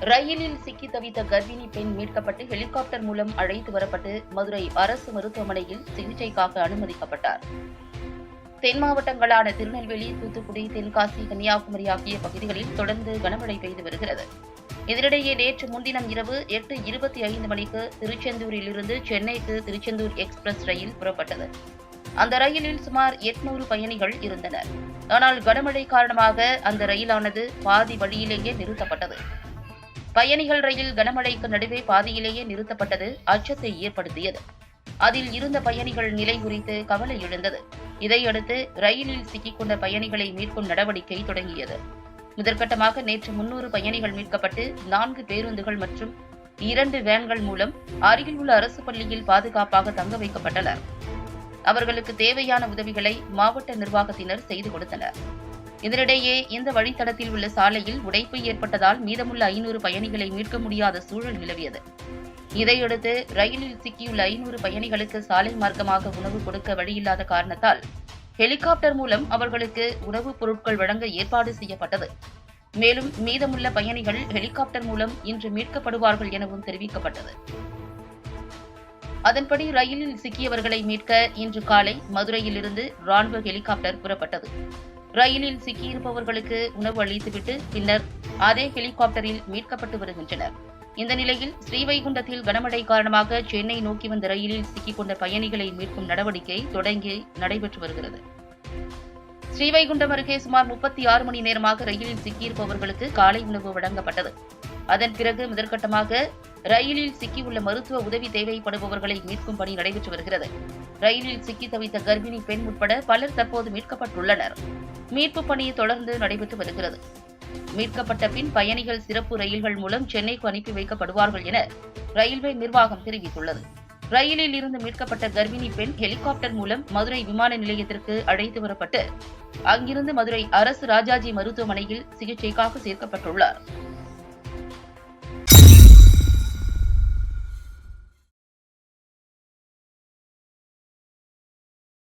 ரயிலில் சிக்கி தவித்த கர்ப்பிணி பெண் மீட்கப்பட்டு ஹெலிகாப்டர் மூலம் அழைத்து வரப்பட்டு மதுரை அரசு மருத்துவமனையில் சிகிச்சைக்காக அனுமதிக்கப்பட்டார். தென் மாவட்டங்களான திருநெல்வேலி தூத்துக்குடி தென்காசி கன்னியாகுமரி ஆகிய பகுதிகளில் தொடர்ந்து கனமழை பெய்து வருகிறது. இதனிடையே நேற்று முன்தினம் இரவு எட்டு இருபத்தி ஐந்து மணிக்கு திருச்செந்தூரிலிருந்து சென்னைக்கு திருச்செந்தூர் எக்ஸ்பிரஸ் ரயில் புறப்பட்டது. அந்த ரயிலில் சுமார் எட்நூறு பயணிகள் இருந்தனர். ஆனால் கனமழை காரணமாக அந்த ரயிலானது பாதி வழியிலேயே நிறுத்தப்பட்டது. பயணிகள் ரயில் கனமழைக்கு நடுவே பாதியிலேயே நிறுத்தப்பட்டது அச்சத்தை ஏற்படுத்தியது. அதில் இருந்த பயணிகள் நிலை குறித்து கவலை எழுந்தது. இதையடுத்து ரயிலில் சிக்கிக்கொண்ட பயணிகளை மீட்கும் நடவடிக்கை தொடங்கியது. முதற்கட்டமாக நேற்று முன்னூறு பயணிகள் மீட்கப்பட்டு நான்கு பேருந்துகள் மற்றும் இரண்டு வேன்கள் மூலம் அருகில் உள்ள அரசு பள்ளியில் பாதுகாப்பாக தங்க வைக்கப்பட்டனர். அவர்களுக்கு தேவையான உதவிகளை மாவட்ட நிர்வாகத்தினர் செய்து கொடுத்தனர். இதனிடையே இந்த வழித்தடத்தில் உள்ள சாலையில் உடைப்பு ஏற்பட்டதால் மீதமுள்ள ஐநூறு பயணிகளை மீட்க முடியாத சூழல் நிலவியது. இதையடுத்து ரயிலில் சிக்கியுள்ள ஐநூறு பயணிகளுக்கு சாலை மார்க்கமாக உணவு கொடுக்க வழியில்லாத காரணத்தால் ஹெலிகாப்டர் மூலம் அவர்களுக்கு உணவுப் பொருட்கள் வழங்க ஏற்பாடு செய்யப்பட்டது. மேலும் மீதமுள்ள பயணிகள் ஹெலிகாப்டர் மூலம் இன்று மீட்கப்படுவார்கள் எனவும் தெரிவிக்கப்பட்டது. அதன்படி ரயிலில் சிக்கியவர்களை மீட்க இன்று காலை மதுரையிலிருந்து ராணுவ ஹெலிகாப்டர் புறப்பட்டது. ரயிலில் சிக்கியிருப்பவர்களுக்கு உணவு அளித்துவிட்டு பின்னர் அதே ஹெலிகாப்டரில் மீட்கப்பட்டு வருகின்றனர். இந்த நிலையில் ஸ்ரீவைகுண்டத்தில் கனமழை காரணமாக சென்னை நோக்கி வந்த ரயிலில் சிக்கிக்கொண்ட பயணிகளை மீட்கும் நடவடிக்கை தொடங்கி நடைபெற்று வருகிறது. ஸ்ரீவைகுண்டம் அருகே சுமார் முப்பத்தி ஆறு மணி நேரமாக ரயிலில் சிக்கியிருப்பவர்களுக்கு காலை உணவு வழங்கப்பட்டது. அதன் பிறகு முதற்கட்டமாக ரயிலில் சிக்கியுள்ள மருத்துவ உதவி தேவைப்படுபவர்களை மீட்கும் பணி நடைபெற்று வருகிறது. ரயிலில் சிக்கி தவித்த கர்ப்பிணி பெண் உட்பட பலர் தற்போது மீட்கப்பட்டுள்ளனர். மீட்பு பணி தொடர்ந்து நடைபெற்று வருகிறது. மீட்கப்பட்ட பின் பயணிகள் சிறப்பு ரயில்கள் மூலம் சென்னைக்கு அனுப்பி வைக்கப்படுவார்கள் என ரயில்வே நிர்வாகம் தெரிவித்துள்ளது. ரயிலில் இருந்து மீட்கப்பட்ட கர்ப்பிணி பெண் ஹெலிகாப்டர் மூலம் மதுரை விமான நிலையத்திற்கு அழைத்து வரப்பட்டு அங்கிருந்து மதுரை அரசு ராஜாஜி மருத்துவமனையில் சிகிச்சைக்காக சேர்க்கப்பட்டுள்ளார்.